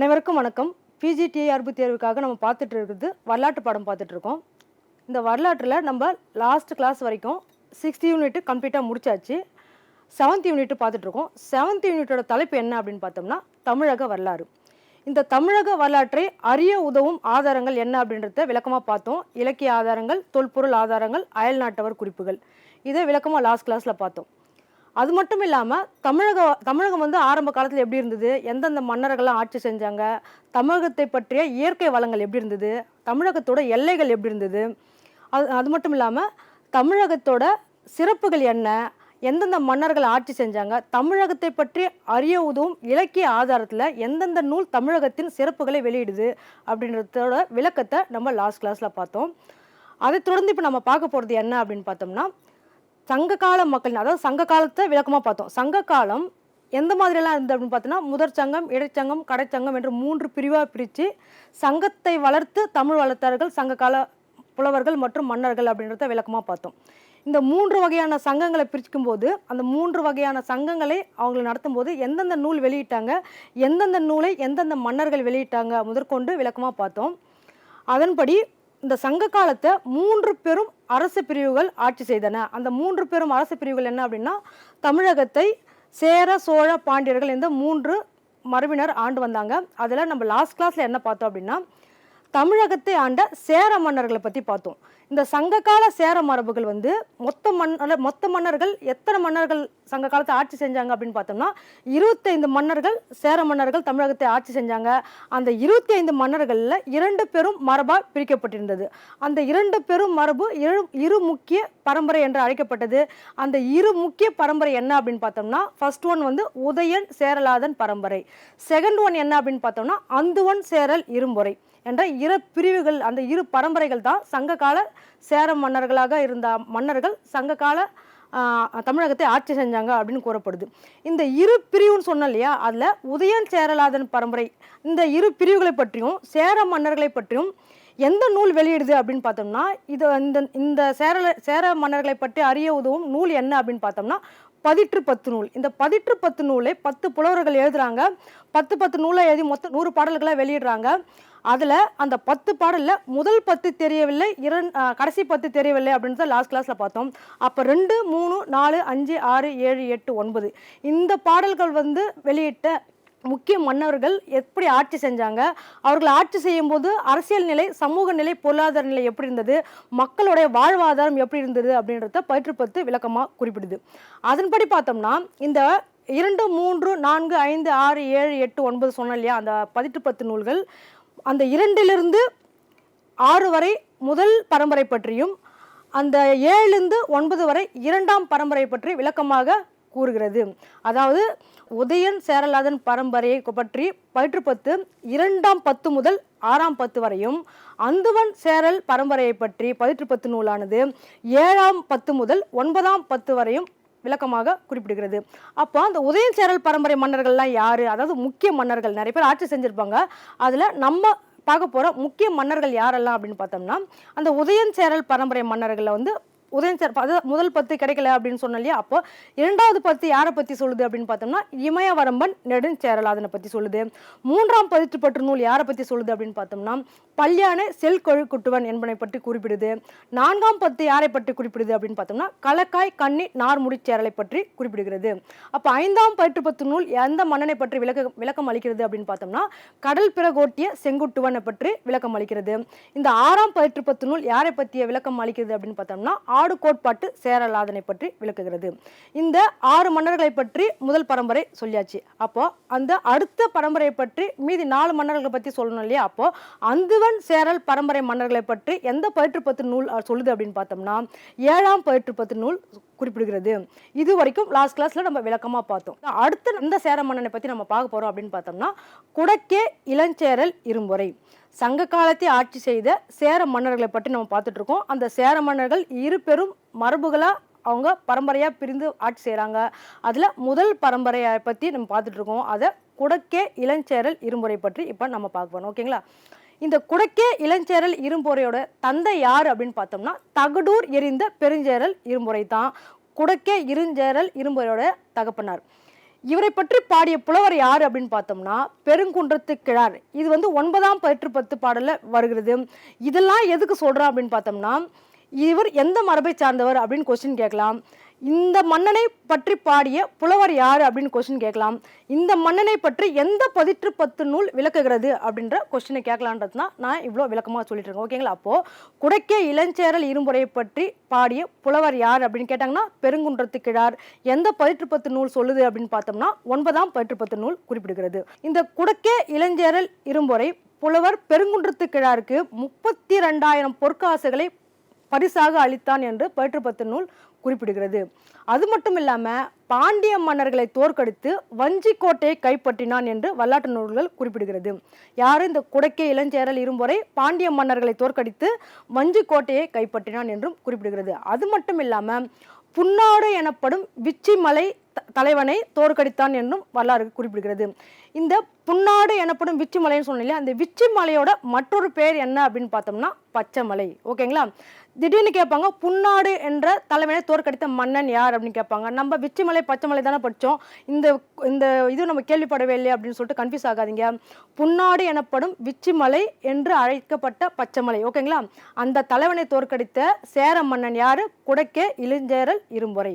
அனைவருக்கும் வணக்கம். பிஜிடிஆர்பு தேர்வுக்காக நம்ம பார்த்துட்டு இருக்கிறது வரலாற்று பாடம் பார்த்துட்ருக்கோம் இந்த வரலாற்றில் நம்ம லாஸ்ட் கிளாஸ் வரைக்கும் சிக்ஸ்த் யூனிட்டு கம்ப்ளீட்டாக முடிச்சாச்சு. செவன்த் யூனிட் பார்த்துட்ருக்கோம் செவன்த் யூனிட்டோட தலைப்பு என்ன அப்படின்னு பார்த்தோம்னா தமிழக வரலாறு. இந்த தமிழக வரலாற்றை அறிய உதவும் ஆதாரங்கள் என்ன அப்படின்றத விளக்கமாக பார்த்தோம். இலக்கிய ஆதாரங்கள் தொல்பொருள் ஆதாரங்கள் அயல்நாட்டவர் குறிப்புகள். இதை விளக்கமாக லாஸ்ட் கிளாஸில் பார்த்தோம். அது மட்டும் இல்லாமல் தமிழக தமிழகம் வந்து ஆரம்ப காலத்தில் எப்படி இருந்தது? எந்தெந்த மன்னர்கள்லாம் ஆட்சி செஞ்சாங்க? தமிழகத்தை பற்றிய இயற்கை வளங்கள் எப்படி இருந்தது? தமிழகத்தோட எல்லைகள் எப்படி இருந்தது? அது அது மட்டும் இல்லாமல் தமிழகத்தோட சிறப்புகள் என்ன? எந்தெந்த மன்னர்கள் ஆட்சி செஞ்சாங்க? தமிழகத்தை பற்றி அறிய உதவும் இலக்கிய ஆதாரத்தில் எந்தெந்த நூல் தமிழகத்தின் சிறப்புகளை வெளியிடுது? அப்படின்றதோட விளக்கத்தை நம்ம லாஸ்ட் கிளாஸில் பார்த்தோம். அதை தொடர்ந்து இப்போ நம்ம பார்க்க போகிறது என்ன அப்படின்னு பார்த்தோம்னா சங்க கால மக்கள் அதாவது சங்க காலத்தை விளக்கமாக பார்த்தோம். சங்க காலம் எந்த மாதிரியெல்லாம் இருந்தது அப்படின்னு பார்த்தோன்னா முதற் சங்கம் இடைச்சங்கம் கடைச்சங்கம் என்று மூன்று பிரிவாக பிரித்து சங்கத்தை வளர்த்து தமிழ் வளர்த்தார்கள் சங்க கால புலவர்கள் மற்றும் மன்னர்கள் அப்படின்றத விளக்கமாக பார்த்தோம். இந்த மூன்று வகையான சங்கங்களை பிரிக்கும் போது அந்த மூன்று வகையான சங்கங்களை அவங்களை நடத்தும் போது எந்தெந்த நூல் வெளியிட்டாங்க எந்தெந்த நூலை எந்தெந்த மன்னர்கள் வெளியிட்டாங்க முதற்கொண்டு விளக்கமாக பார்த்தோம். அதன்படி இந்த சங்க காலத்தை மூன்று பெரும் அரசு பிரிவுகள் ஆட்சி செய்தன. அந்த மூன்று பெரும் அரசு பிரிவுகள் என்ன அப்படின்னா தமிழகத்தை சேர சோழ பாண்டியர்கள் இந்த மூன்று மரபினர் ஆண்டு வந்தாங்க. அதில் நம்ம லாஸ்ட் கிளாஸில் என்ன பார்த்தோம் அப்படின்னா தமிழகத்தை ஆண்ட சேர மன்னர்களை பற்றி பார்த்தோம். இந்த சங்ககால சேர மரபுகள் வந்து மொத்த மன்னர் மொத்த மன்னர்கள் எத்தனை மன்னர்கள் சங்க காலத்தை ஆட்சி செஞ்சாங்க அப்படின்னு பார்த்தோம்னா இருபத்தைந்து மன்னர்கள் சேர மன்னர்கள் தமிழகத்தை ஆட்சி செஞ்சாங்க. அந்த இருபத்தி ஐந்து மன்னர்களில் இரண்டு பெரும் மரபாக பிரிக்கப்பட்டிருந்தது. அந்த இரண்டு பெரும் மரபு இரு இரு முக்கிய பரம்பரை என்று அழைக்கப்பட்டது. அந்த இரு முக்கிய பரம்பரை என்ன அப்படின்னு பார்த்தோம்னா ஃபர்ஸ்ட் ஒன் வந்து உதயன் சேரலாதன் பரம்பரை. செகண்ட் ஒன் என்ன அப்படின்னு பார்த்தோம்னா அந்துவன் சேரல் இரும்பொறை. என்ற இரு பிரிவுகள் அந்த இரு பரம்பரைகள் தான் சங்ககால சேர மன்னர்களாக இருந்த மன்னர்கள் சங்ககால தமிழகத்தை ஆட்சி செஞ்சாங்க அப்படின்னு கூறப்படுது. இந்த இரு பிரிவுன்னு சொன்னோம் இல்லையா அதில் உதயன் சேரலாதன் பரம்பரை இந்த இரு பிரிவுகளை பற்றியும் சேர மன்னர்களை பற்றியும் எந்த நூல் வெளியிடுது அப்படின்னு பார்த்தோம்னா இது இந்த இந்த சேரல சேர மன்னர்களை பற்றி அறிய உதவும் நூல் என்ன அப்படின்னு பார்த்தோம்னா பதிற்று பத்து நூல். இந்த பதிற்று பத்து நூலை பத்து புலவர்கள் எழுதுறாங்க. பத்து பத்து நூலை எழுதி மொத்தம் நூறு பாடல்களை வெளியிடுறாங்க. அதில் அந்த பத்து பாடலில் முதல் பத்து தெரியவில்லை இரண் கடைசி பத்து தெரியவில்லை அப்படின்றத லாஸ்ட் கிளாஸில் பார்த்தோம். அப்போ ரெண்டு மூணு நாலு அஞ்சு ஆறு ஏழு எட்டு ஒன்பது. இந்த பாடல்கள் வந்து வெளியிட்ட முக்கிய மன்னர்கள் எப்படி ஆட்சி செஞ்சாங்க அவர்கள் ஆட்சி செய்யும்போது அரசியல் நிலை சமூக நிலை பொருளாதார நிலை எப்படி இருந்தது மக்களுடைய வாழ்வாதாரம் எப்படி இருந்தது அப்படின்றத பயிற்றுப்பத்து விளக்கமாக குறிப்பிடுது. அதன்படி பார்த்தோம்னா இந்த இரண்டு மூன்று நான்கு ஐந்து ஆறு ஏழு எட்டு ஒன்பது சொன்ன இல்லையா அந்த பதிட்டு பத்து நூல்கள் அந்த இரண்டிலிருந்து ஆறு வரை முதல் பரம்பரை பற்றியும் அந்த ஏழிலிருந்து ஒன்பது வரை இரண்டாம் பரம்பரை பற்றி விளக்கமாக கூறுகிறது. அதாவது உதயன் சேரலாதன் பரம்பரையை பற்றி பயிற்றுப்பத்து இரண்டாம் பத்து முதல் ஆறாம் பத்து வரையும் அந்துவன் சேரல் பரம்பரையை பற்றி பயிற்றுப்பத்து நூலானது ஏழாம் பத்து முதல் ஒன்பதாம் பத்து வரையும் விளக்கமாக குறிப்பிடுகிறது. அப்போ அந்த உதயம் சேரல் பரம்பரை மன்னர்கள்லாம் யாரு? அதாவது முக்கிய மன்னர்கள். நிறைய பேர் ஆட்சி செஞ்சிருப்பாங்க. அதில் நம்ம பார்க்க போகிற முக்கிய மன்னர்கள் யாரெல்லாம் அப்படின்னு பார்த்தோம்னா அந்த உதயன் சேரல் பரம்பரை மன்னர்களில் வந்து உதயன் சேர் அது முதல் பத்து கிடைக்கல அப்படின்னு சொன்னோம் இல்லையா? அப்போ இரண்டாவது பத்து யாரை பற்றி சொல்லுது அப்படின்னு பார்த்தோம்னா இமயவரம்பன் நெடுஞ்சேரலாதனை பற்றி சொல்லுது. மூன்றாம் பதிற்றுப்பற்று நூல் யாரை பற்றி சொல்லுது அப்படின்னு பார்த்தோம்னா பள்ளியான செல் கொழுக்குட்டுவன் என்பனை பற்றி குறிப்பிடுது. நான்காம் பத்து யாரை பற்றி குறிப்பிடுது அப்படின்னு பார்த்தோம்னா கலக்காய் கன்னி நார்முடிச்சேரலை பற்றி குறிப்பிடுகிறது. அப்போ ஐந்தாம் பயிற்றுப்பத்து நூல் எந்த மன்னனை பற்றி விளக்க விளக்கம் அளிக்கிறது அப்படின்னு பார்த்தோம்னா கடல் பிறகோட்டிய செங்குட்டுவனை பற்றி விளக்கம் அளிக்கிறது. இந்த ஆறாம் பயிற்றுப்பத்து நூல் யாரை பற்றிய விளக்கம் அளிக்கிறது அப்படின்னு பார்த்தோம்னா ஆடு கோட்பாட்டு சேரலாதனை பற்றி விளக்குகிறது. இந்த ஆறு மன்னர்களை பற்றி முதல் பரம்பரை சொல்லியாச்சு. அப்போ அந்த அடுத்த பரம்பரையை பற்றி மீதி நாலு மன்னர்களை பற்றி சொல்லணும் இல்லையா? அப்போ அந்துவன் சேரல் பரம்பரை மன்னர்களை பற்றி எந்த பயிற்றுப்பத்து நூல் சொல்லுது அப்படின்னு பார்த்தோம்னா ஏழாம் பயிற்றுப்பத்து நூல் குறிப்பிடுகிறது. இது வரைக்கும் லாஸ்ட் கிளாஸ்ல நம்ம விளக்கமா பார்த்தோம். அடுத்த இந்த சேர மன்னனை பத்தி நம்ம பார்க்க போறோம் அப்படின்னு பார்த்தோம்னா குடக்கே இளஞ்சேரல் இரும்பொறை. சங்க காலத்தை ஆட்சி செய்த சேர மன்னர்களை பற்றி நம்ம பார்த்துட்டு இருக்கோம் அந்த சேர மன்னர்கள் இரு பெரும் மரபுகளாக அவங்க பரம்பரையாக பிரிந்து ஆட்சி செய்கிறாங்க அதில் முதல் பரம்பரையை பற்றி நம்ம பார்த்துட்டு இருக்கோம் அதை குடக்கே இளஞ்சேரல் இருமுறை பற்றி இப்போ நம்ம பார்க்க ஓகேங்களா? இந்த குடக்கே இளஞ்சேரல் இரும்பொறையோட தந்தை யார் அப்படின்னு பார்த்தோம்னா தகடூர் எரிந்த பெருஞ்சேரல் இரும்பொறை தான் குடக்கே இருஞ்சேரல் இரும்பொறையோட தகப்பனார். இவரை பற்றி பாடிய புலவர் யார் அப்படின்னு பார்த்தோம்னா பெருங்குன்றத்து கிழார். இது வந்து ஒன்பதாம் பயிற்று பத்து பாடலில் வருகிறது. இதெல்லாம் எதுக்கு சொல்றோம் அப்படின்னு பார்த்தோம்னா இவர் எந்த மரபை சார்ந்தவர் அப்படின்னு கொஸ்டின் கேட்கலாம். இந்த மன்னனை பற்றி பாடிய புலவர் யார் அப்படின்னு கொஸ்டின் கேட்கலாம். இந்த மன்னனை பற்றி எந்த பதிற்று பத்து நூல் விளக்குகிறது அப்படின்ற கொஸ்டினை கேட்கலான்றது தான் நான் இவ்வளோ விளக்கமாக சொல்லிட்டு இருக்கேன். ஓகேங்களா? அப்போது குடைக்கே இளஞ்சேரல் இரும்புரையை பற்றி பாடிய புலவர் யார் அப்படின்னு கேட்டாங்கன்னா பெருங்குன்றத்து கிழார். எந்த பதிற்று பத்து நூல் சொல்லுது அப்படின்னு பார்த்தோம்னா ஒன்பதாம் பதிற்று பத்து நூல் குறிப்பிடுகிறது. இந்த குடக்கே இளஞ்சேரல் இரும்புரை புலவர் பெருங்குன்றத்து கிழாருக்கு முப்பத்தி ரெண்டாயிரம் பொற்காசுகளை பரிசாக அளித்தான் என்று பயிற்றுப்பத்து நூல் குறிப்பிடுகிறது. அது மட்டும் இல்லாமல் பாண்டிய மன்னர்களை தோற்கடித்து வஞ்சி கோட்டையை கைப்பற்றினான் என்று வரலாற்று நூல்கள் குறிப்பிடுகிறது. யார்? இந்த குடக்கே இளஞ்சேரல் இரும்பொறை பாண்டிய மன்னர்களை தோற்கடித்து வஞ்சிக்கோட்டையை கைப்பற்றினான் என்றும் குறிப்பிடுகிறது. அது மட்டும் இல்லாமல் புன்னாடு எனப்படும் விச்சிமலை த- தலைவனை தோற்கடித்தான் என்றும் வரலாறு குறிப்பிடுகிறது. இந்த புன்னாடு எனப்படும் விச்சிமலைன்னு சொன்னோம் அந்த விச்சிமலையோட மற்றொரு பேர் என்ன அப்படின்னு பார்த்தோம்னா பச்சைமலை ஓகேங்களா? திடீர்னு கேட்பாங்க புன்னாடு என்ற தலைமையை தோற்கடித்த மன்னன் யார் அப்படின்னு கேட்பாங்க. நம்ம விச்சிமலை பச்சைமலை தானே படித்தோம். இந்த இந்த இது நம்ம கேள்விப்படவே இல்லை அப்படின்னு சொல்லிட்டு கன்ஃபியூஸ் ஆகாதீங்க. புன்னாடு எனப்படும் விச்சிமலை என்று அழைக்கப்பட்ட பச்சைமலை ஓகேங்களா அந்த தலைவனை தோற்கடித்த சேர மன்னன் யார்? குடக்கே இளஞ்சேரல் இரும்புரை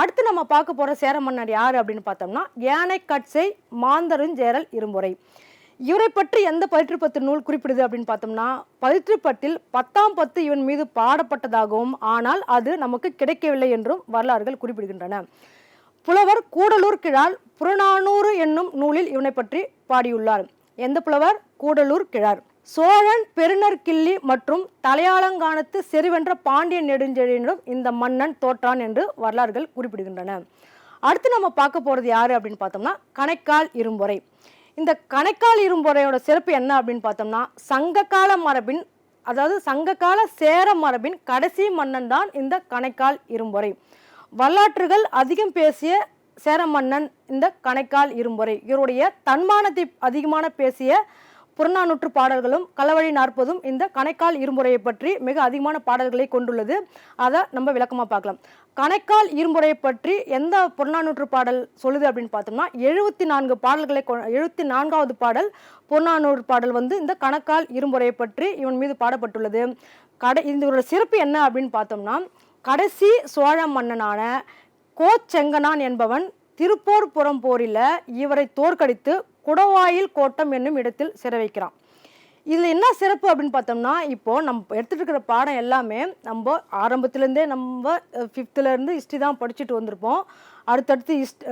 அடுத்து நம்ம பார்க்க போகிற சேர மன்னர் யார் அப்படின்னு பார்த்தோம்னா யானை கட்சை மாந்தருஞ்சேரல் இரும்புரை இவரை பற்றி எந்த பயிற்றுப்பத்து நூல் குறிப்பிடுது அப்படின்னு பார்த்தோம்னா பயிற்றுப்பட்டில் பத்தாம் பத்து இவன் மீது பாடப்பட்டதாகவும் ஆனால் அது நமக்கு கிடைக்கவில்லை என்றும் வரலாறுகள் குறிப்பிடுகின்றன. புலவர் கூடலூர் கிழார் புறநானூறு என்னும் நூலில் இவனை பற்றி பாடியுள்ளார். எந்த புலவர்? கூடலூர் கிழார். சோழன் பெருநற்கிள்ளி மற்றும் தலையாளங்கானத்து செறிவென்ற பாண்டிய நெடுஞ்செழியனிடம் இந்த மன்னன் தோற்றான் என்று வரலாறுகள் குறிப்பிடுகின்றன. அடுத்து நம்ம பார்க்க போகிறது யார் அப்படின்னு பார்த்தோம்னா கணைக்கால் இரும்பொறை. இந்த கணைக்கால் இரும்பொறையோட சிறப்பு என்ன அப்படின்னு பார்த்தோம்னா சங்ககால மரபின் அதாவது சங்ககால சேர மரபின் கடைசி மன்னன் தான் இந்த கணைக்கால் இரும்பொறை. வரலாற்றுகள் அதிகம் பேசிய சேர மன்னன் இந்த கணைக்கால் இரும்பொறை. இவருடைய தன்மானத்தை அதிகமான பேசிய புறநானூற்று பாடல்களும் களவழி நாற்பதும் இந்த கணைக்கால் இருமுறையை பற்றி மிக அதிகமான பாடல்களை கொண்டுள்ளது. அதை நம்ம விளக்கமாக பார்க்கலாம். கணைக்கால் இருமுறையை பற்றி எந்த புறநானூற்று பாடல் சொல்லுது அப்படின்னு பார்த்தோம்னா எழுபத்தி நான்கு பாடல்களை எழுபத்தி நான்காவது பாடல் புறநானூறு பாடல் வந்து இந்த கணக்கால் இருமுறையை பற்றி இவன் மீது பாடப்பட்டுள்ளது. கடை இதோட சிறப்பு என்ன அப்படின்னு பார்த்தோம்னா கடைசி சோழ மன்னனான கோச்செங்கனான் என்பவன் திருப்போர் புறம் போரில் இவரை தோற்கடித்து குடவாயில் கோட்டம் என்னும் இடத்தில் சிறை வைக்கிறான். இதில் என்ன சிறப்பு அப்படின்னு பார்த்தோம்னா இப்போ நம்ம எடுத்துகிட்டு இருக்கிற பாடம் எல்லாமே நம்ம ஆரம்பத்துலேருந்தே நம்ம ஃபிஃப்த்துலேருந்து ஹிஸ்ட்ரி தான் படிச்சுட்டு வந்திருப்போம். அடுத்தடுத்து ஹிஸ்ட்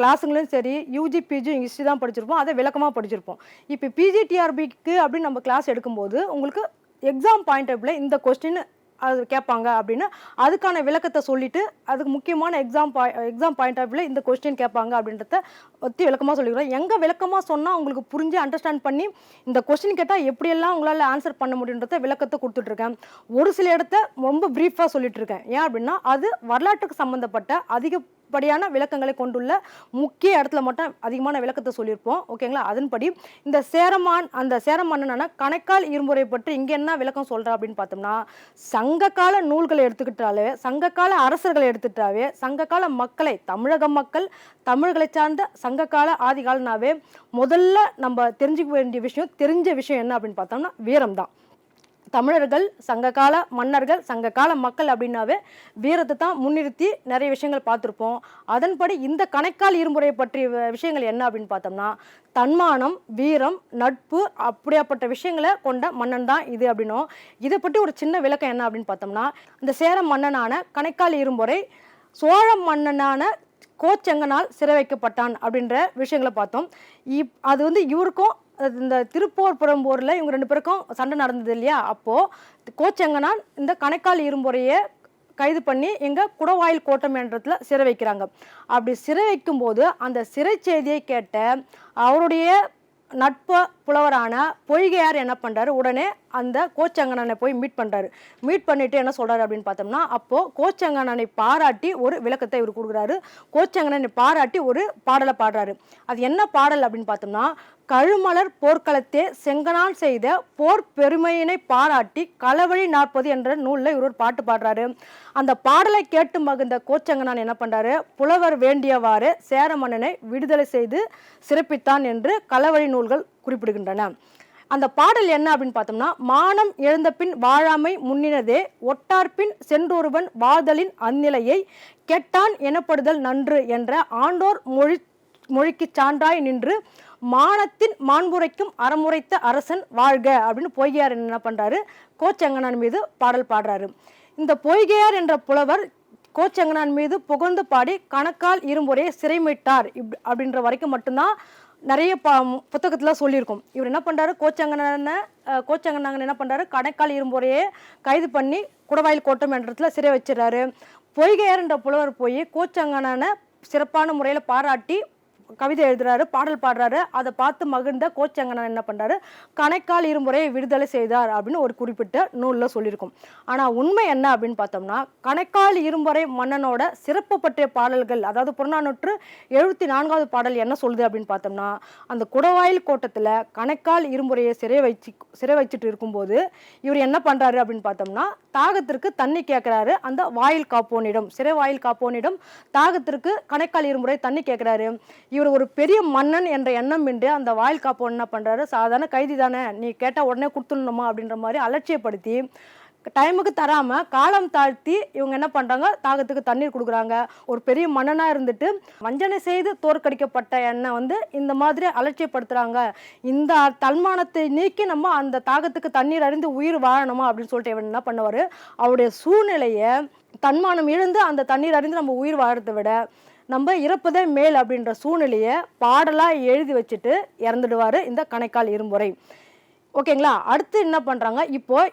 கிளாஸுங்களையும் சரி யூஜி பிஜியும் ஹிஸ்ட்ரி தான் படிச்சிருப்போம். அதை விளக்கமாக படிச்சிருப்போம். இப்போ பிஜி டிஆர்பிக்கு அப்படின்னு நம்ம கிளாஸ் எடுக்கும்போது உங்களுக்கு எக்ஸாம் பாயிண்ட் ஆஃப் இந்த கொஸ்டின் அது கேட்பாங்க அப்படின்னு அதுக்கான விளக்கத்தை சொல்லிட்டு அதுக்கு முக்கியமான எக்ஸாம் பாய் எக்ஸாம் பாயிண்ட் ஆஃப் வியூவில் இந்த கொஸ்டின் கேட்பாங்க அப்படின்றத பற்றி விளக்கமாக சொல்லிக்கிறோம். எங்கே விளக்கமாக சொன்னால் உங்களுக்கு புரிஞ்சு அண்டர்ஸ்டாண்ட் பண்ணி இந்த கொஸ்டின் கேட்டால் எப்படியெல்லாம் உங்களால் ஆன்சர் பண்ண முடியுன்றத விளக்கத்தை கொடுத்துட்ருக்கேன். ஒரு சில இடத்த ரொம்ப ப்ரீஃபாக சொல்லிட்டுருக்கேன் ஏன் அப்படின்னா அது வரலாற்றுக்கு சம்மந்தப்பட்ட அதிகப்படியான விளக்கங்களை கொண்டுள்ள முக்கிய இடத்துல மட்டும் அதிகமான விளக்கத்தை சொல்லியிருப்போம். ஓகேங்களா அதன்படி இந்த சேரமான் அந்த சேரமன்னனான கணைக்கால் இருமுறை பற்றி இங்கே என்ன விளக்கம் சொல்கிறா அப்படின்னு பார்த்தோம்னா சங்ககால நூல்களை எடுத்துக்கிட்டாலே சங்ககால அரசர்களை எடுத்துட்டாவே சங்ககால மக்களை தமிழக மக்கள் தமிழர்களை சார்ந்த சங்ககால ஆதிகாலனாவே முதல்ல நம்ம தெரிஞ்சுக்க வேண்டிய விஷயம் தெரிஞ்ச விஷயம் என்ன அப்படின்னு பார்த்தோம்னா வீரம் தான் தமிழர்கள் சங்ககால மன்னர்கள் சங்ககால மக்கள் அப்படின்னாவே வீரத்தை தான் முன்னிறுத்தி நிறைய விஷயங்கள் பார்த்துருப்போம். அதன்படி இந்த கணைக்கால் இருமுறை பற்றிய விஷயங்கள் என்ன அப்படின்னு பார்த்தோம்னா தன்மானம் வீரம் நட்பு அப்படியாப்பட்ட விஷயங்களை கொண்ட மன்னன் தான் இது அப்படின்னும். இதை பற்றி ஒரு சின்ன விளக்கம் என்ன அப்படின்னு பார்த்தோம்னா இந்த சேர மன்னனான கணைக்கால் இருமுறை சோழ மன்னனான கோச்செங்கனால் சிறை வைக்கப்பட்டான் அப்படின்ற விஷயங்களை பார்த்தோம். இப் அது வந்து இவருக்கும் அது இந்த திருப்போர் புறம்போரில் இவங்க ரெண்டு பேருக்கும் சண்டை நடந்தது இல்லையா? அப்போது கோச்செங்கனான் இந்த கணைக்கால் இரும்புறையை கைது பண்ணி எங்கள் குடவாயில் கோட்டம் என்றத்தில் சிறை வைக்கிறாங்க அப்படி சிறை வைக்கும்போது அந்த சிறை செய்தியை கேட்ட அவருடைய நட்பு புலவரான பொய்கையார் என்ன பண்ணுறாரு உடனே அந்த கோச்சங்கனனை போய் மீட் பண்ணுறாரு மீட் பண்ணிட்டு என்ன சொல்கிறாரு அப்படின்னு பார்த்தோம்னா அப்போது கோச்சங்கனனை பாராட்டி ஒரு விளக்கத்தை இவர் கொடுக்குறாரு. கோச்சங்கனனை பாராட்டி ஒரு பாடலை பாடுறாரு. அது என்ன பாடல் அப்படின்னு பார்த்தோம்னா கழுமலர் போர்க்களத்தே செங்கனான் செய்த போர் பெருமையினை பாராட்டி களவழி நாற்பது என்ற நூலில் இவர் ஒரு பாட்டு பாடுறாரு. அந்த பாடலை கேட்டு மகிழ்ந்த கோச்சங்கனான் என்ன பண்ணுறாரு புலவர் வேண்டியவாறு சேர மன்னனை விடுதலை செய்து சிறப்பித்தான் என்று களவழி நூல்கள் குறிப்பிடுகின்றன. அந்த பாடல் என்ன அப்படின்னு பார்த்தோம்னா மானம் இழந்த பின் வாழாமை முன்னினதே ஒட்டார்பின் சென்றொருவன் வாதலின் அந்நிலையை கெட்டான் எனப்படுதல் நன்று என்ற ஆண்டோர் மொழி மொழிக்கு சான்றாய் நின்று மானத்தின் மாண்புரைக்கும் அறமுரைத்த அரசன் வாழ்க அப்படின்னு பொய்கையார் என்ன பண்ணுறாரு கோச்செங்கனான் மீது பாடல் பாடுறாரு. இந்த பொய்கையார் என்ற புலவர் கோச்செங்கனான் மீது புகழ்ந்து பாடி கணக்கால் இருமுறையை சிறைமிட்டார் இப் அப்படின்ற வரைக்கும் மட்டும்தான் நிறைய ப புத்தகத்தில் சொல்லியிருக்கோம். இவர் என்ன பண்ணுறாரு கோச்சங்கனனை கோச்சங்கனாங்கன் என்ன பண்ணுறாரு கணக்கால் இருமுறையை கைது பண்ணி குடவாயில் கோட்டம் என்ற இடத்துல சிறை வச்சிடறாரு. பொய்கையார் என்ற புலவர் போய் கோச்சங்கனான சிறப்பான முறையில் பாராட்டி கவிதை எழுதுறாரு பாடல் பாடுறாரு. அதை பார்த்து மகிழ்ந்த கோச்சங்கனன் என்ன பண்ணுறாரு கணைக்கால் இருமுறையை விடுதலை செய்தார் அப்படின்னு ஒரு குறிப்பிட்ட நூலில் சொல்லியிருக்கும். ஆனால் உண்மை என்ன அப்படின்னு பார்த்தோம்னா கணைக்கால் இருமுறை மன்னனோட சிறப்பு பற்றிய பாடல்கள் அதாவது புறநானூற்று எழுபத்தி நான்காவது பாடல் என்ன சொல்லுது அப்படின்னு பார்த்தோம்னா அந்த குடவாயில் கோட்டத்தில் கணைக்கால் இருமுறையை சிறை வச்சு சிறை வச்சுட்டு இருக்கும்போது இவர் என்ன பண்ணுறாரு அப்படின்னு பார்த்தோம்னா தாகத்திற்கு தண்ணி கேட்குறாரு அந்த வாயில் காப்போனிடம் சிறை வாயில் காப்போனிடம் தாகத்திற்கு கணைக்கால் இருமுறை தண்ணி கேட்குறாரு இவர் ஒரு பெரிய மன்னன் என்ற எண்ணம் என்று அந்த வாயில் காப்பு என்ன பண்ணுறாரு சாதாரண கைதி தானே. நீ கேட்டால் உடனே கொடுத்துடணுமா அப்படின்ற மாதிரி அலட்சியப்படுத்தி டைமுக்கு தராமல் காலம் தாழ்த்தி இவங்க என்ன பண்ணுறாங்க தாகத்துக்கு தண்ணீர் கொடுக்குறாங்க. ஒரு பெரிய மன்னனாக இருந்துட்டு வஞ்சனை செய்து தோற்கடிக்கப்பட்ட எண்ணெய் வந்து இந்த மாதிரி அலட்சியப்படுத்துகிறாங்க இந்த தன்மானத்தை நீக்கி நம்ம அந்த தாகத்துக்கு தண்ணீர் அறிந்து உயிர் வாழணுமா அப்படின்னு சொல்லிட்டு இவன் என்ன பண்ணுவார்? அவருடைய சூழ்நிலையை தன்மானம் இழந்து அந்த தண்ணீர் அறிந்து நம்ம உயிர் வாழறதை விட நம்ம இறப்பதே மேல் அப்படின்ற சூழ்நிலையை பாடலாக எழுதி வச்சுட்டு இறந்துடுவார் இந்த கணைக்கால் இரும்புரை. ஓகேங்களா? அடுத்து என்ன பண்ணுறாங்க இப்போது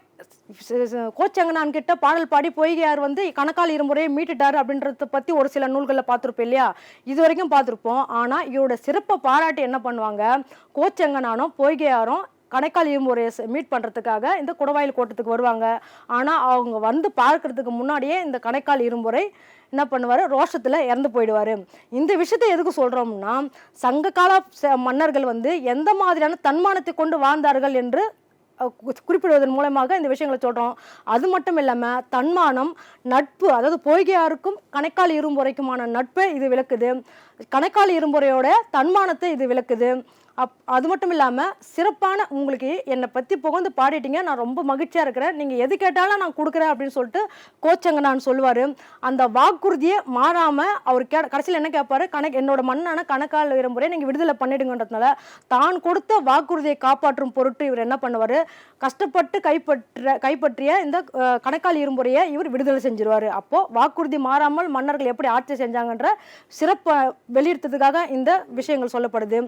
கோச்சங்கனான் கிட்ட பாடல் பாடி பொய்கையார் வந்து கணக்கால் இருமுறையை மீட்டுட்டார் அப்படின்றத பற்றி ஒரு சில நூல்களில் பார்த்துருப்போம் இல்லையா? இது வரைக்கும் பார்த்துருப்போம். ஆனால் இவரோட சிறப்பை பாராட்டி என்ன பண்ணுவாங்க? கோச்சங்கனானும் பொய்கையாரும் கணைக்கால் இருமுறையை மீட் பண்ணுறதுக்காக இந்த குடவாயில் கோட்டத்துக்கு வருவாங்க. ஆனால் அவங்க வந்து பார்க்கறதுக்கு முன்னாடியே இந்த கணைக்கால் இரும்புரை என்ன பண்ணுவார்? ரோஷத்தில் இறந்து போயிடுவார். இந்த விஷயத்தை எதுக்கு சொல்கிறோம்னா சங்ககால ச- மன்னர்கள் வந்து எந்த மாதிரியான தன்மானத்தை கொண்டு வாழ்ந்தார்கள் என்று குறிப்பிடுவதன் மூலமாக இந்த விஷயங்களை சொல்கிறோம் அது மட்டும் இல்லாமல் தன்மானம் நட்பு அதாவது பொய்கையாருக்கும் கணைக்கால் இரும்புறைக்குமான நட்பை இது விளக்குது. கணைக்கால் இரும்புரையோட தன்மானத்தை இது விளக்குது. அப் அது மட்டும் இல்லாமல் சிறப்பான உங்களுக்கு என்னை பற்றி புகழ்ந்து பாடிட்டீங்க. நான் ரொம்ப மகிழ்ச்சியாக இருக்கிறேன். நீங்கள் எது கேட்டாலும் நான் கொடுக்குறேன் அப்படின்னு சொல்லிட்டு கோச்சங்க நான் சொல்லுவார். அந்த வாக்குறுதியை மாறாமல் அவர் கே கடைசியில் என்ன கேட்பாரு கணக்கு என்னோட மண்ணான கணக்கால் இருமுறை நீங்கள் விடுதலை பண்ணிடுங்கன்றதுனால தான் கொடுத்த வாக்குறுதியை காப்பாற்றும் பொருட்டு இவர் என்ன பண்ணுவார்? கஷ்டப்பட்டு கைப்பற்ற கைப்பற்றிய இந்த கணக்கால் இரும்புறையை இவர் விடுதலை செஞ்சிருவார். அப்போது வாக்குறுதி மாறாமல் மன்னர்கள் எப்படி ஆட்சி செஞ்சாங்கன்ற சிறப்பை வெளியிடுறதுக்காக இந்த விஷயங்கள் சொல்லப்படுது.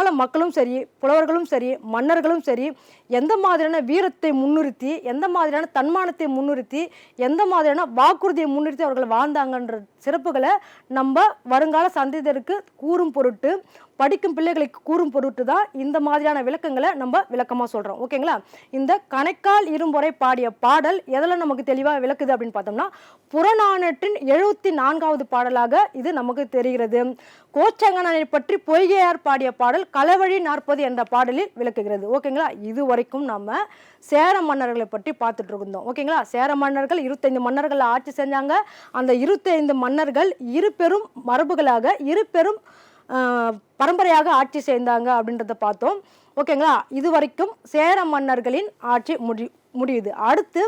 அதனால் மக்களும் சரி புலவர்களும் சரி மன்னர்களும் சரி எந்த மாதிரியான வீரத்தை முன்னிறுத்தி எந்த மாதிரியான தன்மானத்தை முன்னிறுத்தி எந்த மாதிரியான வாக்குறுதியை முன்னிறுத்தி அவர்கள் வாழ்ந்தாங்கன்ற சிறப்புகளை நம்ம வருங்கால சந்ததியருக்கு கூறும் பொருட்டு படிக்கும் பிள்ளைகளுக்கு கூறும் பொருட்டு தான் இந்த மாதிரியான விளக்கங்களை நம்ம விளக்கமாக சொல்கிறோம் ஓகேங்களா? இந்த கணைக்கால் இரும்பொறை பாடிய பாடல் எதில் நமக்கு தெளிவாக விளக்குது அப்படின்னு பார்த்தோம்னா புறநானற்றின் எழுபத்தி நான்காவது பாடலாக இது நமக்கு தெரிகிறது. கோச்சங்கனனை பற்றி பொய்கையார் பாடிய பாடல் களவழி நாற்பது என்ற பாடலில் விளக்குகிறது. ஓகேங்களா? இது வரைக்கும் நம்ம சேர மன்னர்களை பற்றி பார்த்துட்டு இருந்தோம். ஓகேங்களா? சேர மன்னர்கள் இருபத்தைந்து மன்னர்கள் ஆட்சி செஞ்சாங்க. அந்த இருபத்தைந்து மன்னர்கள் இரு பெரும் மரபுகளாக இரு பெரும் பரம்பரையாக ஆட்சி செய்தாங்க அப்படின்றத பார்த்தோம். ஓகேங்களா? இது வரைக்கும் சேர மன்னர்களின் ஆட்சி முடி முடியுது. அடுத்து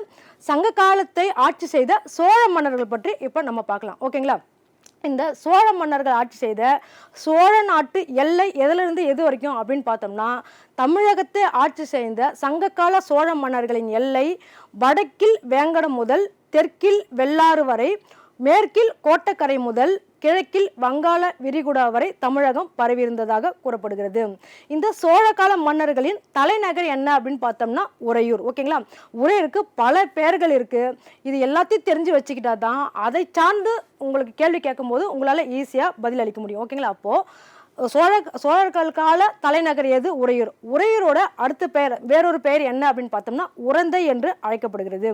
சங்க காலத்தை ஆட்சி செய்த சோழ மன்னர்கள் பற்றி இப்போ நம்ம பார்க்கலாம். ஓகேங்களா? இந்த சோழ மன்னர்கள் ஆட்சி செய்த சோழ நாட்டு எல்லை எதிலிருந்து எது வரைக்கும் அப்படின்னு பார்த்தோம்னா தமிழகத்தை ஆட்சி செய்த சங்ககால சோழ மன்னர்களின் எல்லை வடக்கில் வேங்கடம் முதல் தெற்கில் வெள்ளாறு வரை மேற்கில் கோட்டக்கரை முதல் கிழக்கில் வங்காள விரிகுடா வரை தமிழகம் பரவியிருந்ததாக கூறப்படுகிறது. இந்த சோழ கால மன்னர்களின் தலைநகர் என்ன அப்படின்னு பார்த்தோம்னா உறையூர். ஓகேங்களா? உறையூருக்கு பல பெயர்கள் இருக்குது இது எல்லாத்தையும் தெரிஞ்சு வச்சுக்கிட்டா தான் அதை சார்ந்து உங்களுக்கு கேள்வி கேட்கும்போது உங்களால் ஈஸியாக பதில் அளிக்க முடியும். ஓகேங்களா? அப்போது சோழ சோழர்கள் கால தலைநகர் எது? உறையூர். உறையூரோட அடுத்த பெயர் வேறொரு பெயர் என்ன அப்படின்னு பார்த்தோம்னா உரந்தை என்று அழைக்கப்படுகிறது.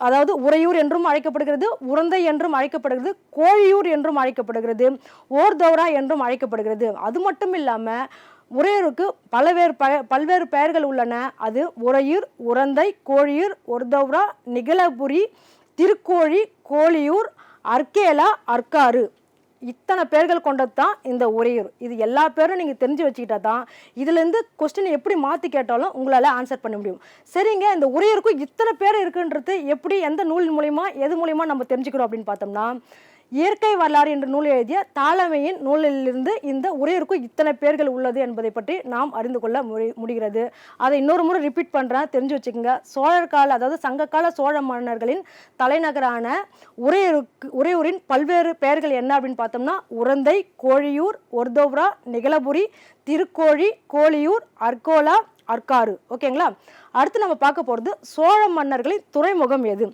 அதாவது உறையூர் என்றும் அழைக்கப்படுகிறது உரந்தை என்றும் அழைக்கப்படுகிறது கோழியூர் என்றும் அழைக்கப்படுகிறது ஓர்தௌரா என்றும் அழைக்கப்படுகிறது. அது மட்டும் இல்லாமல் உறையூருக்கு பலவேறு ப பல்வேறு பெயர்கள் உள்ளன. அது உறையூர் உரந்தை கோழியூர் ஒர்தௌரா நிகழபுரி திருக்கோழி கோழியூர் அர்கேலா அர்க்காறு இத்தனை பேர்கள் கொண்டது தான் இந்த உரையூர் இது எல்லா பேரும் நீங்கள் தெரிஞ்சு வச்சுக்கிட்டா தான் இதுலேருந்து கொஸ்டின் எப்படி மாற்றி கேட்டாலும் உங்களால் ஆன்சர் பண்ண முடியும். சரிங்க இந்த உரையூருக்கும் இத்தனை பேர் இருக்குன்றது எப்படி எந்த நூல் மூலிமா எது மூலிமா நம்ம தெரிஞ்சுக்கிறோம் அப்படின்னு பார்த்தோம்னா இயற்கை வரலாறு என்ற நூல் எழுதிய தாளமையின் நூலிலிருந்து இந்த உரையிற்கு இத்தனை பேர்கள் உள்ளது என்பதை பற்றி நாம் அறிந்து கொள்ள முடிகிறது. அதை இன்னொரு முறை ரிப்பீட் பண்ணுறேன் தெரிஞ்சு வச்சுக்கோங்க. சோழர் கால அதாவது சங்ககால சோழ மன்னர்களின் தலைநகரான உரையூருக்கு உரையூரின் பல்வேறு பெயர்கள் என்ன அப்படின்னு பார்த்தோம்னா உரந்தை கோழியூர் ஒர்தோவ்ரா நிகழபுரி திருக்கோழி கோழியூர் அர்கோலா அர்க்காறு ஓகேங்களா? அடுத்து நம்ம பார்க்க போகிறது சோழ மன்னர்களின் துறைமுகம் எது?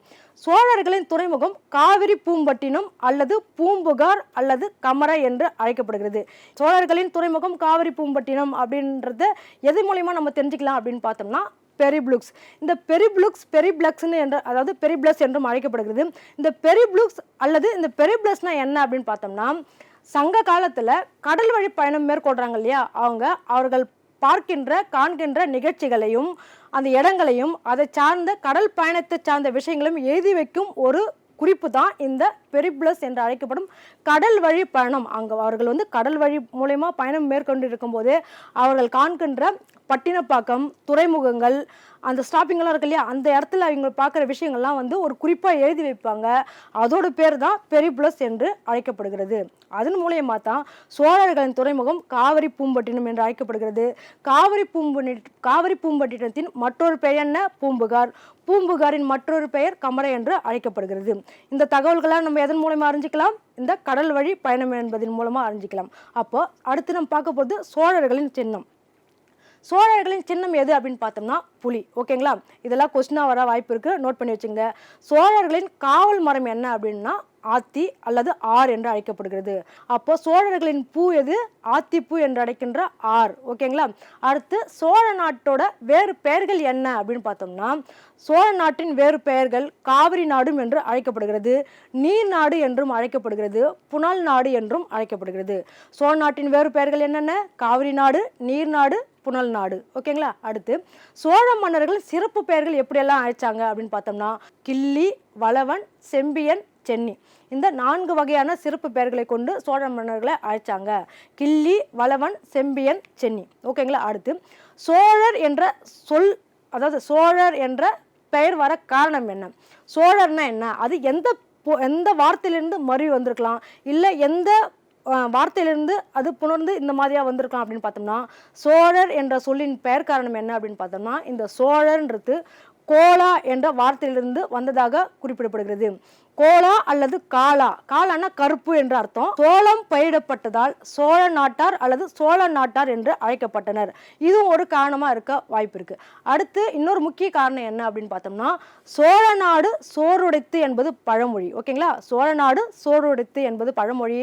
சோழர்களின் துறைமுகம் காவிரி பூம்பட்டினம் அல்லது பூம்புகார் அல்லது கமர என்று அழைக்கப்படுகிறது. சோழர்களின் துறைமுகம் காவிரி பூம்பட்டினம் அப்படின்றத எது மூலியமா நம்ம தெரிஞ்சுக்கலாம் அப்படின்னு பார்த்தோம்னா பெரிப்ளுக்ஸ். இந்த பெரிப்ளுக்ஸ் பெரிப்ளக்ஸ்னு என்ற அதாவது பெரிப்ளஸ் என்றும் அழைக்கப்படுகிறது. இந்த பெரிப்ளுக்ஸ் அல்லது இந்த பெரிப்ளஸ்னா என்ன அப்படின்னு பார்த்தோம்னா சங்க காலத்தில் கடல் வழி பயணம் மேற்கொள்கிறாங்க இல்லையா? அவங்க அவர்கள் பார்க்கின்ற காண்கின்ற நிகழ்ச்சிகளையும் அந்த இடங்களையும் அதை சார்ந்த கடல் பயணத்தை சார்ந்த விஷயங்களையும் எழுதி வைக்கும் ஒரு குறிப்பு தான் இந்த பெரிப்ளஸ் என்று அழைக்கப்படும் கடல் வழி பயணம். அங்கே அவர்கள் வந்து கடல் வழி மூலயமா பயணம் மேற்கொண்டு இருக்கும்போது அவர்கள் காண்கின்ற பட்டினப்பாக்கம் துறைமுகங்கள் அந்த ஸ்டாப்பிங்லாம் இருக்கு இல்லையா? அந்த இடத்துல அவங்க பார்க்குற விஷயங்கள்லாம் வந்து ஒரு குறிப்பாக எழுதி வைப்பாங்க. அதோட பேர் தான் பெரிப்ளஸ் என்று அழைக்கப்படுகிறது. அதன் மூலயமா தான் சோழர்களின் துறைமுகம் காவிரி பூம்பட்டினம் என்று அழைக்கப்படுகிறது. காவிரி பூம்பட்டி காவிரி பூம்பட்டினத்தின் மற்றொரு பெயர் என்ன? பூம்புகார். பூம்புகாரின் மற்றொரு பெயர் கமரை என்று அழைக்கப்படுகிறது. இந்த தகவல்களை நம்ம எதன் மூலமா அறிஞ்சிக்கலாம்? இந்த கடல் வழி பயணம் என்பதன் மூலமாக அறிஞ்சிக்கலாம். அப்போ அடுத்து நம்ம பார்க்க போகிறது சோழர்களின் சின்னம். சோழர்களின் சின்னம் எது அப்படின்னு பார்த்தோம்னா புலி. ஓகேங்களா? இதெல்லாம் கொஸ்டினாக வர வாய்ப்பு இருக்குது நோட் பண்ணி வச்சுங்க சோழர்களின் காவல் மரம் என்ன அப்படின்னா ஆத்தி அல்லது ஆர் என்று அழைக்கப்படுகிறது. அப்போ சோழர்களின் பூ எது? ஆத்திப்பூ என்று அழைக்கின்ற ஆர். ஓகேங்களா? அடுத்து சோழ நாட்டோட வேறு பெயர்கள் என்ன அப்படின்னு பார்த்தோம்னா சோழ நாட்டின் வேறு பெயர்கள் காவிரி நாடும் என்று அழைக்கப்படுகிறது நீர் நாடு என்றும் அழைக்கப்படுகிறது புனல் நாடு என்றும் அழைக்கப்படுகிறது. சோழ நாட்டின் வேறு பெயர்கள் என்னென்ன? காவிரி நாடு நீர் நாடு புனல் நாடு. ஓகேங்களா? அடுத்து சோழ மன்னர்கள் சிறப்பு பெயர்கள் எப்படியெல்லாம் அழைச்சாங்க அப்படின்னு பார்த்தோம்னா கிள்ளி வளவன் செம்பியன் சென்னி. இந்த நான்கு வகையான சிறப்பு பெயர்களை கொண்டு சோழ மன்னர்களை அழைச்சாங்க. கிள்ளி வளவன் செம்பியன் சென்னி. ஓகேங்களா? அடுத்து சோழர் என்ற சொல் அதாவது சோழர் என்ற பெயர் வர காரணம் என்ன? சோழர்னா என்ன? அது எந்த பொ- எந்த வார்த்தையிலேருந்து மருவி வந்திருக்கலாம்? இல்லை எந்த வார்த்தையிலிருந்து அது புணர்ந்து இந்த மாதிரியாக வந்திருக்கலாம் அப்படின்னு பார்த்தோம்னா சோழர் என்ற சொல்லின் பெயர் காரணம் என்ன அப்படின்னு பார்த்தோம்னா இந்த சோழர்ன்றது கோலா என்ற வார்த்தையிலிருந்து வந்ததாக குறிப்பிடப்படுகிறது. கோலா அல்லது காலா காலானா கருப்பு என்று அர்த்தம். சோளம் பயிரிடப்பட்டதால் சோழ நாட்டார் அல்லது சோழ நாட்டார் என்று அழைக்கப்பட்டனர். இதுவும் ஒரு காரணமாக இருக்க வாய்ப்பு இருக்கு. அடுத்து இன்னொரு முக்கிய காரணம் என்ன அப்படின்னு பார்த்தோம்னா சோழ நாடு சோறுடைத்து என்பது பழமொழி. ஓகேங்களா? சோழ நாடு சோறுடைத்து என்பது பழமொழி.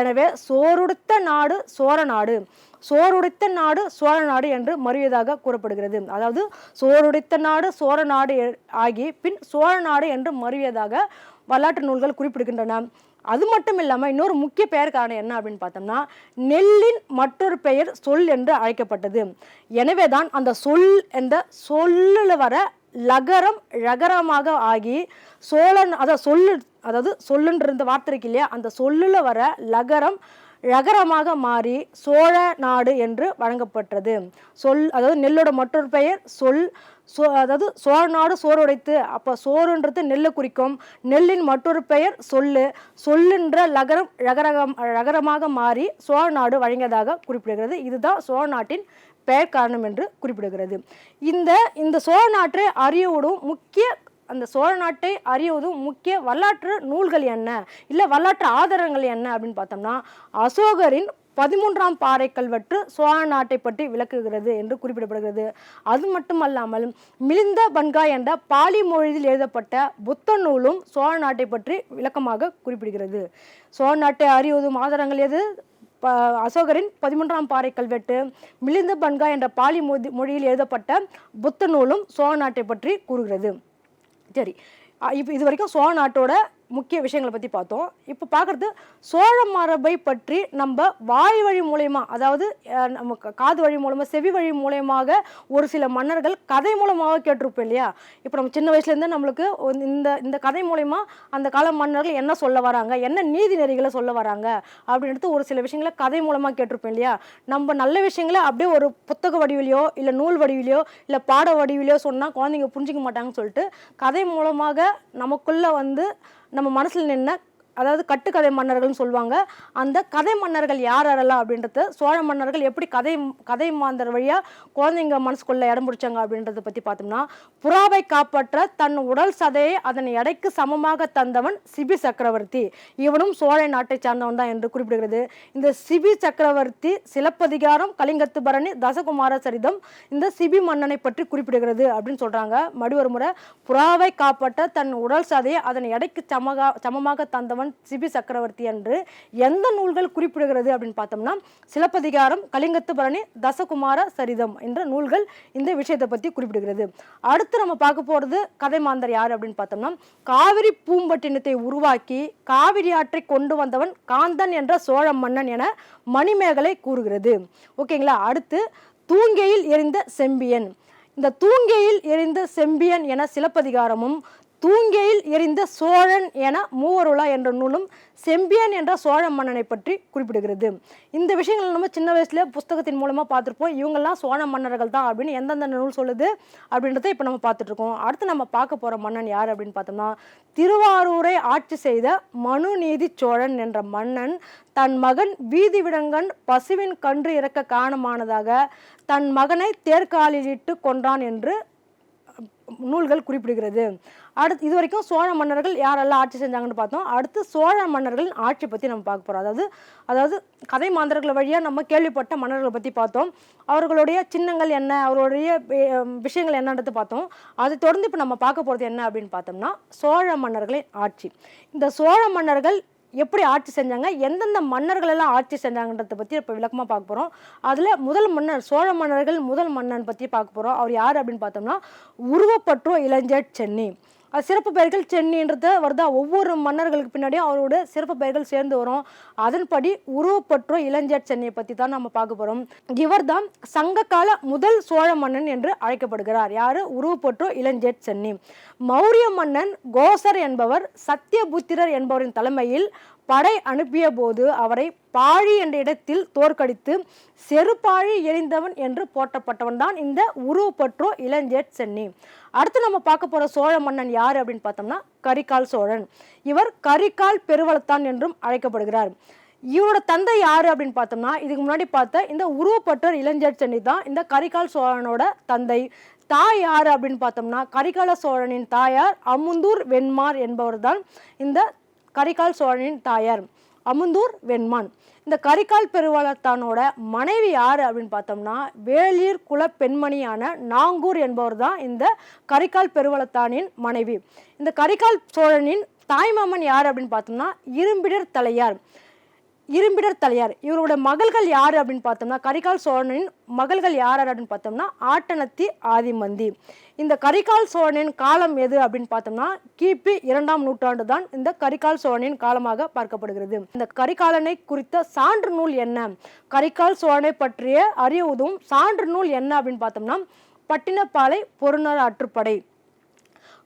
எனவே சோறுடுத்த நாடு சோழ நாடு. சோறுடைத்த நாடு சோழ நாடு என்று மறியதாக கூறப்படுகிறது. அதாவது சோறுடைத்த நாடு சோழ நாடு ஆகி பின் சோழ நாடு என்று மறியதாக வரலாற்று நூல்கள் குறிப்பிடுகின்றன. அது மட்டும் இல்லாமல் இன்னொரு முக்கிய பெயர் காரணம் என்ன அப்படின்னு பார்த்தோம்னா நெல்லின் மற்றொரு பெயர் சொல் என்று அழைக்கப்பட்டது. எனவே தான் அந்த சொல் என்ற சொல்லில் வர லகரம் ழகரமாக ஆகி சோழன் அதாவது சொல்லு அதாவது சொல்லுன்ற இந்த வார்த்தை இருக்கு இல்லையா அந்த சொல்லில் வர லகரம் ழகரமாக மாறி சோழ நாடு என்று வழங்கப்பட்டது. சொல் அதாவது நெல்லோட மற்றொரு பெயர் சொல் சோ அதாவது சோழ நாடு சோறு உடைத்து அப்போ சோறுன்றது நெல்லை குறிக்கும். நெல்லின் மற்றொரு பெயர் சொல்லு. சொல்லுன்ற லகரம் ழகரகம் ழகரமாக மாறி சோழ நாடு வழங்கியதாக குறிப்பிடுகிறது. இதுதான் சோழ நாட்டின் பெயர் காரணம் என்று குறிப்பிடுகிறது. இந்த இந்த சோழ நாட்டை அறியவிடும் முக்கிய அந்த சோழ நாட்டை அறியுவதும் முக்கிய வரலாற்று நூல்கள் என்ன? இல்லை வரலாற்று ஆதாரங்கள் என்ன அப்படின்னு பார்த்தோம்னா அசோகரின் பதிமூன்றாம் பாறை கல்வெட்டு சோழ நாட்டை பற்றி விளக்குகிறது என்று குறிப்பிடப்படுகிறது. அது மட்டுமல்லாமல் மிலிந்த பன்கா என்ற பாலி மொழியில் எழுதப்பட்ட புத்த நூலும் சோழ நாட்டை பற்றி விளக்கமாக குறிப்பிடுகிறது. சோழ நாட்டை அறிவதும் ஆதாரங்கள் எது? ப அசோகரின் பதிமூன்றாம் பாறை கல்வெட்டு மிலிந்த பன்கா என்ற பாலி மொழி மொழியில் எழுதப்பட்ட புத்த நூலும் சோழ நாட்டை பற்றி கூறுகிறது. சரி இப்போ இது வரைக்கும் சோழ நாட்டோட முக்கிய விஷயங்களை பற்றி பார்த்தோம். இப்போ பார்க்குறது சோழ மரபை பற்றி நம்ம வாய் வழி மூலயமா அதாவது நம்ம காது வழி மூலமாக செவி வழி மூலயமாக ஒரு சில மன்னர்கள் கதை மூலமாக கேட்டிருப்போம் இல்லையா? இப்போ நம்ம சின்ன வயசுலேருந்து நம்மளுக்கு இந்த இந்த கதை மூலயமா அந்த கால மன்னர்கள் என்ன சொல்ல வராங்க என்ன நீதி நெறிகளை சொல்ல வராங்க அப்படின்றது ஒரு சில விஷயங்களை கதை மூலமாக கேட்டிருப்போம் இல்லையா? நம்ம நல்ல விஷயங்களை அப்படியே ஒரு புத்தக வடிவிலையோ இல்லை நூல் வடிவிலையோ இல்லை பாட வடிவிலையோ சொன்னால் குழந்தைங்க புரிஞ்சிக்க மாட்டாங்கன்னு சொல்லிட்டு கதை மூலமாக நமக்குள்ளே வந்து நம்ம மனசில் நின்ன அதாவது கட்டுக்கதை மன்னர்கள்னு சொல்லுவாங்க. அந்த கதை மன்னர்கள் யார் யாரெல்லாம் அப்படின்றத சோழ மன்னர்கள் எப்படி கதை கதை மாந்தர் வழியாக குழந்தைங்க மனசுக்குள்ளே இடம் பிடிச்சாங்க அப்படின்றத பற்றி பார்த்தோம்னா புறாவை காப்பாற்ற தன் உடல் சதையை அதன் எடைக்கு சமமாக தந்தவன் சிபி சக்கரவர்த்தி. இவனும் சோழ நாட்டை சார்ந்தவன் தான் என்று குறிப்பிடுகிறது. இந்த சிபி சக்கரவர்த்தி சிலப்பதிகாரம் கலிங்கத்து பரணி தசகுமார சரிதம் இந்த சிபி மன்னனை பற்றி குறிப்பிடுகிறது அப்படின்னு சொல்கிறாங்க மறுபடி ஒரு முறை புறாவை காப்பாற்ற தன் உடல் சதையை அதன் எடைக்கு சமகா சமமாக தந்தவன் சிபி சக்கரவர்த்தி என்று எந்த நூல்கள் குறிப்பிடுகிறது அப்படின்னு பார்த்தோம்னா சிலப்பதிகாரம் கலிங்கத்து பரணி தசகுமார சரிதம் என்ற நூல்கள் இந்த விஷயத்தை பற்றி குறிப்பிடுகிறது. அடுத்து நம்ம பார்க்க போகிறது கதை மாந்தர் யார் அப்படின்னு பார்த்தோம்னா காவிரி பூம்பட்டினத்தை உருவாக்கி காவிரி ஆற்றை கொண்டு வந்தவன் காந்தன் என்ற சோழ மன்னன் என மணிமேகலை கூறுகிறது. ஓகேங்களா? அடுத்து தூங்கையில் எரிந்த செம்பியன். இந்த தூங்கையில் எரிந்த செம்பியன் என சிலப்பதிகாரமும் தூங்கையில் எரிந்த சோழன் என மூவருலா என்ற நூலும் செம்பியன் என்ற சோழ மன்னனை பற்றி குறிப்பிடுகிறது. இந்த விஷயங்கள் நம்ம சின்ன வயசுல புஸ்தகத்தின் மூலமா பார்த்துருப்போம். இவங்கெல்லாம் சோழ மன்னர்கள் தான் அப்படின்னு எந்தெந்த நூல் சொல்லுது அப்படின்றத இப்போ நம்ம பார்த்துட்டு இருக்கோம். அடுத்து நம்ம பார்க்க போற மன்னன் யார் அப்படின்னு பார்த்தோம்னா திருவாரூரை ஆட்சி செய்த மனுநீதி சோழன் என்ற மன்னன் தன் மகன் வீதி விடங்கன் பசுவின் கன்று இறக்க காரணமானதாக தன் மகனை தேர்காலிலிட்டு கொன்றான் என்று நூல்கள் குறிப்பிடுகிறது. அடுத்து இது வரைக்கும் சோழ மன்னர்கள் யாரெல்லாம் ஆட்சி செஞ்சாங்கன்னு பார்த்தோம். அடுத்து சோழ மன்னர்களின் ஆட்சி பற்றி நம்ம பார்க்க போகிறோம் அதாவது அதாவது கதை மாந்தர்கள் வழியாக நம்ம கேள்விப்பட்ட மன்னர்களை பற்றி பார்த்தோம். அவர்களுடைய சின்னங்கள் என்ன? அவருடைய விஷயங்கள் என்னன்றது பார்த்தோம். அதை தொடர்ந்து இப்போ நம்ம பார்க்க போகிறது என்ன அப்படின்னு பார்த்தோம்னா சோழ மன்னர்களின் ஆட்சி. இந்த சோழ மன்னர்கள் எப்படி ஆட்சி செஞ்சாங்க எந்தெந்த மன்னர்கள் எல்லாம் ஆட்சி செஞ்சாங்கன்றத பற்றி இப்போ விளக்கமாக பார்க்க போகிறோம் அதில் முதல் மன்னர் சோழ மன்னர்கள் முதல் மன்னன் பற்றி பார்க்க போகிறோம் அவர் யார் அப்படின்னு பார்த்தோம்னா உருவப்பற்றோ இளஞ்சர் சென்னி. சிறப்பு பெயர்கள் சென்னின்றது வருதா? ஒவ்வொரு மன்னர்களுக்கு பின்னாடியும் அவரோட சிறப்பு பெயர்கள் சேர்ந்து வரும். அதன்படி உருவப்பற்றோ இளஞ்சர் சென்னியை பற்றி தான் நம்ம பார்க்க போகிறோம் இவர்தான் சங்ககால முதல் சோழ மன்னன் என்று அழைக்கப்படுகிறார். யார்? உருவப்பற்றோ இளஞ்சேட் சென்னி. மௌரிய மன்னன் கோசர் என்பவர் சத்தியபுத்திரர் என்பவரின் தலைமையில் படை அனுப்பிய போது அவரை பாழி என்ற இடத்தில் தோற்கடித்து செருப்பாழி எரிந்தவன் என்று போற்றப்பட்டவன் தான் இந்த உருவப்பற்றோ இளஞ்சேட் சென்னி. அடுத்து நம்ம பார்க்க போகிற சோழ மன்னன் யார் அப்படின்னு பார்த்தோம்னா கரிகால் சோழன். இவர் கரிகால் பெருவளத்தான் என்றும் அழைக்கப்படுகிறார். இவரோட தந்தை யார் அப்படின்னு பார்த்தோம்னா இதுக்கு முன்னாடி பார்த்த இந்த உருவப்பட்டோர் இளஞ்சேட் சென்னி தான் இந்த கரிகால் சோழனோட தந்தை. தாய் யார் அப்படின்னு பார்த்தோம்னா கரிகால சோழனின் தாயார் அமுந்தூர் வெண்மார் என்பவர் தான் இந்த கரிகால் சோழனின் தாயார் அமுந்தூர் வெண்மான். இந்த கரிகால் பெருவளத்தானோட மனைவி யார் அப்படின்னு பார்த்தோம்னா வேளிர் குல பெண்மணியான நாங்கூர் என்பவர் தான் இந்த கரிகால் பெருவளத்தானின் மனைவி. இந்த கரிகால் சோழனின் தாய்மாமன் யார் அப்படின்னு பார்த்தோம்னா இரும்பிடர் தலையார். இரும்பிடர் தலையார். இவரோட மகள்கள் யார் அப்படின்னு பார்த்தோம்னா கரிகால் சோழனின் மகள்கள் யார் யார் அப்படின்னு பார்த்தோம்னா ஆட்டனத்தி ஆதிமந்தி. இந்த கரிகால் சோழனின் காலம் எது அப்படின்னு பார்த்தோம்னா கிபி இரண்டாம் நூற்றாண்டு தான் இந்த கரிகால் சோழனின் காலமாக பார்க்கப்படுகிறது. இந்த கரிகாலனை குறித்த சான்று நூல் என்ன? கரிகால் சோழனை பற்றிய அறிய உதவும் சான்று நூல் என்ன அப்படின்னு பார்த்தோம்னா பட்டினப்பாலை பொருணர் ஆற்றுப்படை.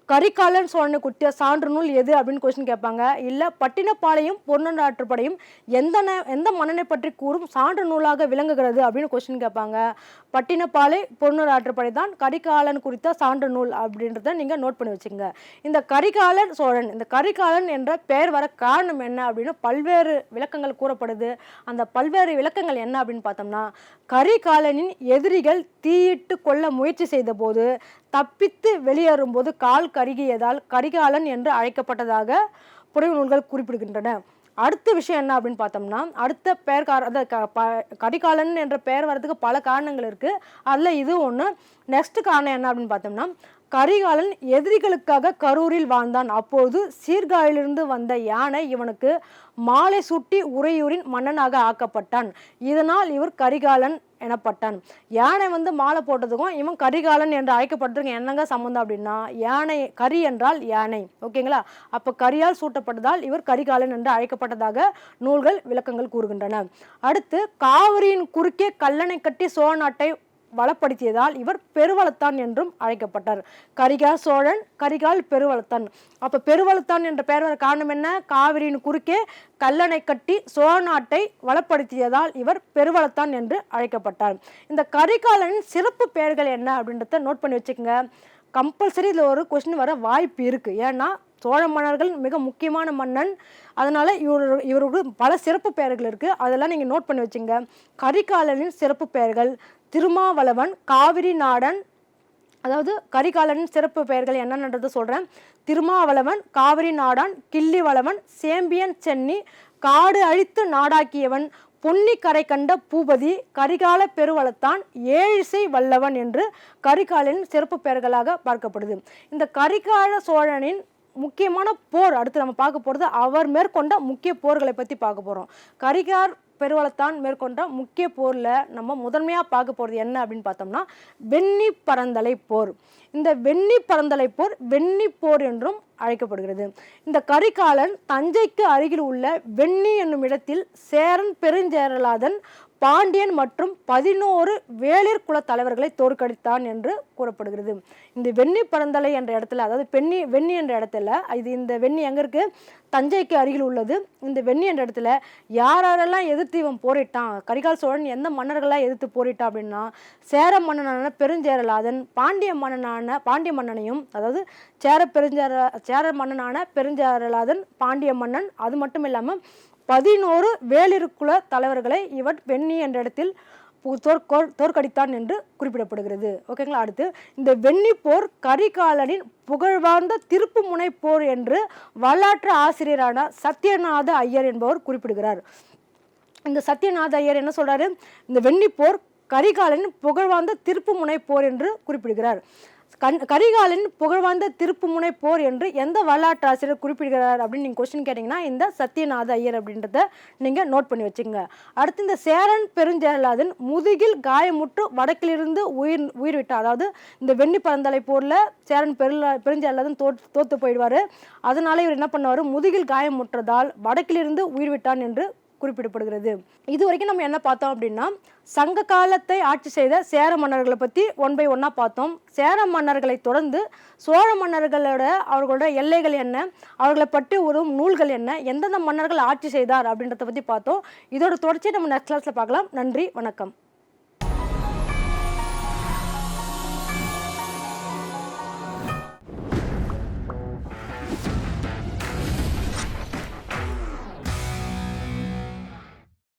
கரிகாலன் சோழனை குட்டிய சான்று நூல் எது அப்படின்னு கொஸ்டின் கேட்பாங்க. இல்லை பட்டினப்பாளையும் பொன்னநாற்றுப்படையும் எந்த ந- எந்த மன்னனை பற்றி கூறும் சான்று நூலாக விளங்குகிறது அப்படின்னு கொஸ்டின் கேட்பாங்க. பட்டினப்பாலை பொன்னராற்றுப்படை தான் கரிகாலன் குறித்த சான்று நூல் அப்படின்றத நீங்கள் நோட் பண்ணி வச்சுங்க இந்த கரிகாலன் சோழன் இந்த கரிகாலன் என்ற பெயர் வர காரணம் என்ன அப்படின்னு பல்வேறு விளக்கங்கள் கூறப்படுது. அந்த பல்வேறு விளக்கங்கள் என்ன அப்படின்னு பார்த்தோம்னா கரிகாலனின் எதிரிகள் தீயிட்டு கொள்ள முயற்சி செய்த போது தப்பித்து வெளியேறும்போது கால் கருகியதால் கரிகாலன் என்று அழைக்கப்பட்டதாக புரிவு நூல்கள் குறிப்பிடுகின்றன. அடுத்த விஷயம் என்ன அப்படின்னு பார்த்தோம்னா அடுத்த பெயர் கார அந்த க ப- கரிகாலன் என்ற பெயர் வர்றதுக்கு பல காரணங்கள் இருக்குது அதில் இது ஒன்று நெக்ஸ்ட் காரணம் என்ன அப்படின்னு பார்த்தோம்னா கரிகாலன் எதிரிகளுக்காக கரூரில் வாழ்ந்தான். அப்போது சீர்காழிலிருந்து வந்த யானை இவனுக்கு மாலை சுட்டி உறையூரின் மன்னனாக ஆக்கப்பட்டான். இதனால் இவர் கரிகாலன் எனப்பட்டான். யானை வந்து மாலை போட்டதுக்கும் இவன் கரிகாலன் என்று அழைக்கப்பட்டதுக்கும் என்னங்க சம்மந்தம் அப்படின்னா யானை கரி என்றால் யானை ஓகேங்களா? அப்போ கரியால் சூட்டப்பட்டதால் இவர் கரிகாலன் என்று அழைக்கப்பட்டதாக நூல்கள் விளக்கங்கள் கூறுகின்றன. அடுத்து காவிரியின் குறுக்கே கல்லணை கட்டி சோழ நாட்டை வளப்படுத்தியதால் இவர் பெருவளத்தான் என்றும் அழைக்கப்பட்டார். கரிகால் சோழன் கரிகால் பெருவளத்தான். அப்போ பெருவளத்தான் என்ற பெயர் வர காரணம் என்ன? காவிரியின் குறுக்கே கல்லணை கட்டி சோழ நாட்டை வளப்படுத்தியதால் இவர் பெருவளத்தான் என்று அழைக்கப்பட்டார். இந்த கரிகாலனின் சிறப்பு பெயர்கள் என்ன அப்படின்றத நோட் பண்ணி வச்சுக்கோங்க. கம்பல்சரி இதில் ஒரு கொஸ்டின் வர வாய்ப்பு இருக்குது ஏன்னா சோழ மன்னர்கள் மிக முக்கியமான மன்னன். அதனால் இவர் இவருக்கு பல சிறப்பு பெயர்கள் இருக்குது அதெல்லாம் நீங்கள் நோட் பண்ணி வச்சுங்க. கரிகாலனின் சிறப்பு பெயர்கள் திருமாவளவன் காவிரி நாடன் அதாவது கரிகாலனின் சிறப்பு பெயர்கள் என்னென்னது சொல்கிறேன் திருமாவளவன் காவிரி நாடான் கிள்ளிவளவன் சேம்பியன் சென்னி காடு அழித்து நாடாக்கியவன் பொன்னி கரை கண்ட பூபதி கரிகால பெருவளத்தான் ஏழிசை வல்லவன் என்று கரிகாலனின் சிறப்பு பெயர்களாக பார்க்கப்படுது. இந்த கரிகால சோழனின் முக்கியமான போர் அடுத்து நம்ம பார்க்க போகிறது அவர் மேற்கொண்ட முக்கிய போர்களை பற்றி பார்க்க போகிறோம் கரிகார் பெருவளத்தான் மேற்கொண்ட முக்கிய போரில் நம்ம முதன்மையாக பார்க்க போகிறது என்ன அப்படின்னு பார்த்தோம்னா வெண்ணி பரந்தலை போர். இந்த வெண்ணி பரந்தலை போர் வெண்ணி போர் என்றும் அழைக்கப்படுகிறது. இந்த கரிகாலன் தஞ்சைக்கு அருகில் உள்ள வெண்ணி என்னும் இடத்தில் சேரன் பெருஞ்சேரலாதன் பாண்டியன் மற்றும் பதினோரு வேளிர் குல தலைவர்களை தோற்கடித்தான் என்று கூறப்படுகிறது. இந்த வெண்ணி பரந்தலை என்ற இடத்துல அதாவது பெண்ணி வெண்ணி என்ற இடத்துல இது இந்த வெண்ணி எங்கே இருக்கு? தஞ்சைக்கு அருகில் உள்ளது. இந்த வெண்ணி என்ற இடத்துல யார் யாரெல்லாம் எதிர்த்து இவன் போரிட்டான்? கரிகால் சோழன் எந்த மன்னர்களாக எதிர்த்து போரிட்டான் அப்படின்னா சேர மன்னனான பெருஞ்சேரலாதன் பாண்டிய மன்னனான பாண்டிய மன்னனையும் அதாவது சேர பெருஞ்சேர சேர மன்னனான பெருஞ்சேரலாதன் பாண்டிய மன்னன் அது மட்டும் இல்லாமல் பதினோரு வேலிருக்குல தலைவர்களை இவர் வெண்ணி என்ற இடத்தில் தோற்கடித்தான் என்று குறிப்பிடப்படுகிறது. ஓகேங்களா? அடுத்து இந்த வெண்ணி போர் கரிகாலனின் புகழ்வார்ந்த திருப்புமுனை போர் என்று வரலாற்று ஆசிரியரான சத்யநாத ஐயர் என்பவர் குறிப்பிடுகிறார். இந்த சத்யநாத ஐயர் என்ன சொல்றாரு? இந்த வெண்ணி போர் கரிகாலனின் புகழ்வார்ந்த திருப்புமுனை போர் என்று குறிப்பிடுகிறார். கண் கரிகாலன் புகழ்வாய்ந்த திருப்புமுனை போர் என்று எந்த வரலாற்றாசிரியர் குறிப்பிடுகிறார் அப்படின்னு நீங்கள் கொஸ்டின் கேட்டிங்கன்னா இந்த சத்யநாத ஐயர் அப்படின்றத நீங்கள் நோட் பண்ணி வச்சுங்க அடுத்து இந்த சேரன் பெருஞ்செயலாதன் முதுகில் காயமுற்று வடக்கிலிருந்து உயிர் உயிர் விட்டார். அதாவது இந்த வெண்ணி பரந்தலை போரில் சேரன் பெருலா பெருஞ்சேரலாதன் தோற்று தோத்து போயிடுவார். அதனால இவர் என்ன பண்ணுவார்? முதுகில் காயமுற்றதால் வடக்கிலிருந்து உயிர் விட்டான் என்று குறிப்பிடப்படுகிறது. இது வரைக்கும் நம்ம என்ன பார்த்தோம் அப்படின்னா சங்க காலத்தை ஆட்சி செய்த சேர மன்னர்களை பற்றி ஒன் பை ஒன்னாக பார்த்தோம். சேர மன்னர்களை தொடர்ந்து சோழ மன்னர்களோட அவர்களோட எல்லைகள் என்ன அவர்களை பற்றி ஒரு நூல்கள் என்ன எந்தெந்த மன்னர்கள் ஆட்சி செய்தார் அப்படின்றத பற்றி பார்த்தோம். இதோட தொடர்ச்சியை நம்ம நெக்ஸ்ட் கிளாஸில் பார்க்கலாம். நன்றி வணக்கம்.